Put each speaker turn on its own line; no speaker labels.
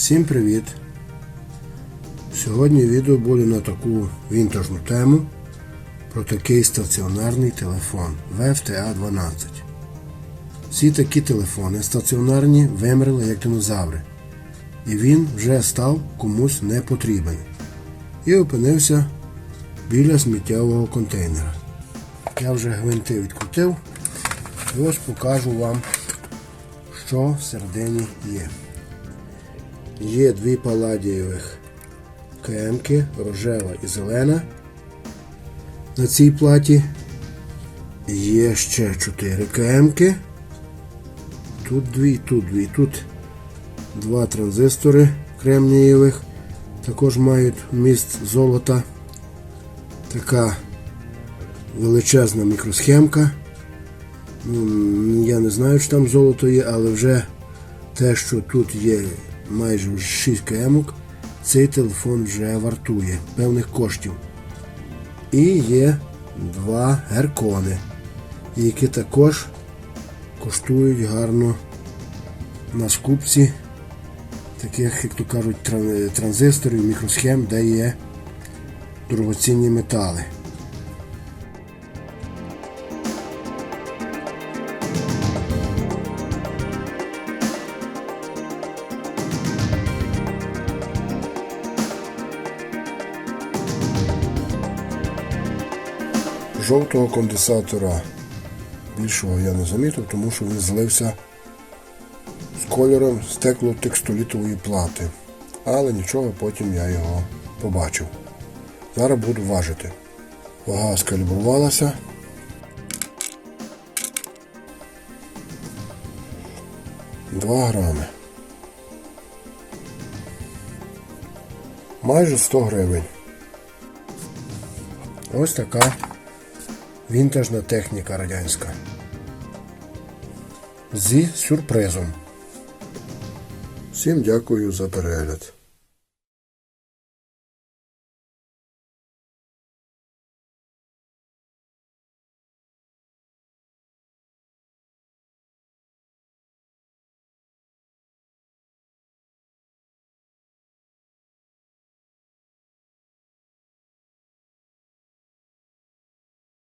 Всім привіт! Сьогодні відео буде на таку вінтажну тему про такий стаціонарний телефон VFTA 12. Всі такі телефони стаціонарні вимерли як динозаври. І він вже став комусь не потрібен. І опинився біля сміттєвого контейнера. Я вже гвинти відкрутив. І ось покажу вам, що всередині є. Є дві паладієвих КМки, рожева і зелена. На цій платі є ще 4 КМки. Тут дві, тут дві, тут два транзистори кремнієвих. Також мають вміст золота. Така величезна мікросхемка. Ну, я не знаю, чи там золото є, але вже те, що тут є майже 6 кемок, цей телефон вже вартує певних коштів. І є два геркони, які також коштують гарно на скупці таких, як то кажуть, транзисторів, мікросхем, де є дорогоцінні метали. Жовтого конденсатора більшого я не замітив, тому що він злився з кольором стеклотекстолітової плати. Але нічого, потім я його побачив. Зараз буду важити. Вага скалібрувалася. Два грами. Майже 100 гривень. Ось така вінтажна техніка радянська. Зі сюрпризом. Всім дякую за перегляд.